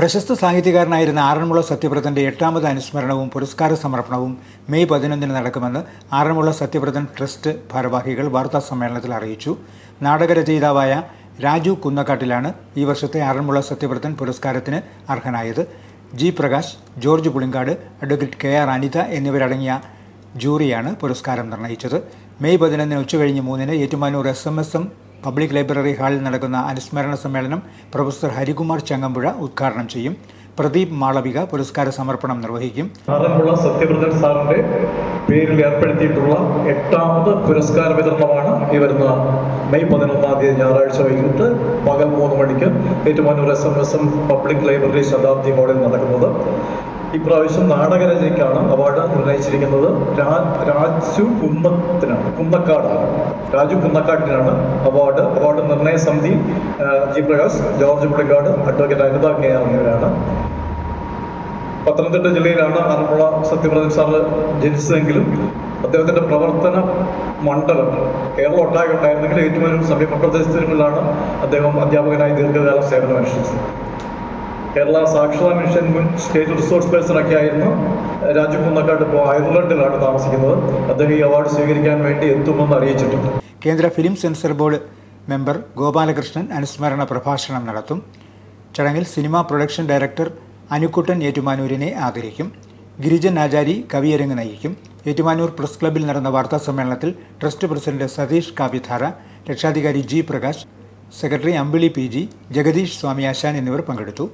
പ്രശസ്ത സാഹിത്യകാരനായിരുന്ന ആറന്മുള സത്യവ്രതന്റെ എട്ടാമത് അനുസ്മരണവും പുരസ്കാര സമർപ്പണവും മെയ് പതിനൊന്നിന് നടക്കുമെന്ന് ആറന്മുള സത്യവ്രതൻ ട്രസ്റ്റ് ഭാരവാഹികൾ വാർത്താ സമ്മേളനത്തിൽ അറിയിച്ചു. നാടകരചയിതാവായ രാജു കുന്നക്കാട്ടിലാണ് ഈ വർഷത്തെ ആറന്മുള സത്യവ്രതൻ പുരസ്കാരത്തിന് അർഹനായത്. G Prakash George Pulinkad advocate K R Anitha എന്നിവരടങ്ങിയ ജൂറിയാണ് പുരസ്കാരം നിർണയിച്ചത്. മെയ് പതിനൊന്നിന് ഉച്ചകഴിഞ്ഞ് മൂന്നിന് Ettumanoor S M S M public library ഹാളിൽ നടക്കുന്ന അനുസ്മരണ സമ്മേളനം പ്രൊഫസർ ഹരികുമാർ ചങ്ങമ്പുഴ ഉദ്ഘാടനം ചെയ്യും. പ്രദീപ് മാളവിക പുരസ്കാര സമർപ്പണം നിർവഹിക്കും. ആറന്മുള സത്യവ്രതൻ സാറിന്റെ പേരിൽ ഏർപ്പെടുത്തിയിട്ടുള്ള എട്ടാമത് പുരസ്കാര വിതരണമാണ് ഈ വരുന്ന മെയ് പതിനൊന്നാം തീയതി ഞായറാഴ്ച വൈകിട്ട് പകൽ മൂന്ന് മണിക്ക് Ettumanoor S M S M public library ശതാബ്ദി ഹാളിൽ നടക്കുന്നത്. ഇപ്രാവശ്യം നാടകരചനയ്ക്കാണ് അവാർഡ് നിർണയിച്ചിരിക്കുന്നത്. രാജു കുന്നത്തിനാണ് കുന്നക്കാടാണ് രാജു കുന്നക്കാട്ടിനാണ് അവാർഡ്. അവാർഡ് നിർണയ സമിതി G Prakash George Pulikkad advocate Anitha K എന്നിവരാണ്. പത്തനംതിട്ട ജില്ലയിലാണ് ആറന്മുള സത്യപ്രതിജ്ഞ സാറ് ജനിച്ചതെങ്കിലും അദ്ദേഹത്തിന്റെ പ്രവർത്തന മണ്ഡലം കേരളം ഒട്ടാകെ ഉണ്ടായിരുന്നെങ്കിൽ ഏറ്റുമാനൂർ സമീപ പ്രദേശങ്ങളിലാണ് അദ്ദേഹം അധ്യാപകനായി ദീർഘകാലം സേവനമനുഷ്ഠിച്ചത്. കേരള സാക്ഷരതാ മിഷൻ മുൻ സ്റ്റേറ്റ് റിസോഴ്സ് പേഴ്സൺ ഒക്കെ ആയിരുന്ന. രാജു കുന്നക്കാട് ഇപ്പോൾ അയർലൻഡിലാണ് താമസിക്കുന്നത്. അദ്ദേഹം ഈ അവാർഡ് സ്വീകരിക്കാൻ വേണ്ടി എത്തുമെന്ന് അറിയിച്ചിട്ടുണ്ട്. കേന്ദ്ര film censor board member Gopalakrishnan അനുസ്മരണ പ്രഭാഷണം നടത്തും. ചടങ്ങിൽ സിനിമാ പ്രൊഡക്ഷൻ ഡയറക്ടർ അനുക്കുട്ടൻ ഏറ്റുമാനൂരിനെ ആദരിക്കും. ഗിരിജൻ ആചാരി കവിയരങ്ങ് നയിക്കും. ഏറ്റുമാനൂർ പ്രസ് ക്ലബ്ബിൽ നടന്ന വാർത്താ സമ്മേളനത്തിൽ ട്രസ്റ്റ് പ്രസിഡന്റ് സതീഷ് കാവിധാര രക്ഷാധികാരി G Prakash secretary Ambili P G Jagadeesh Swami Asan എന്നിവർ പങ്കെടുത്തു.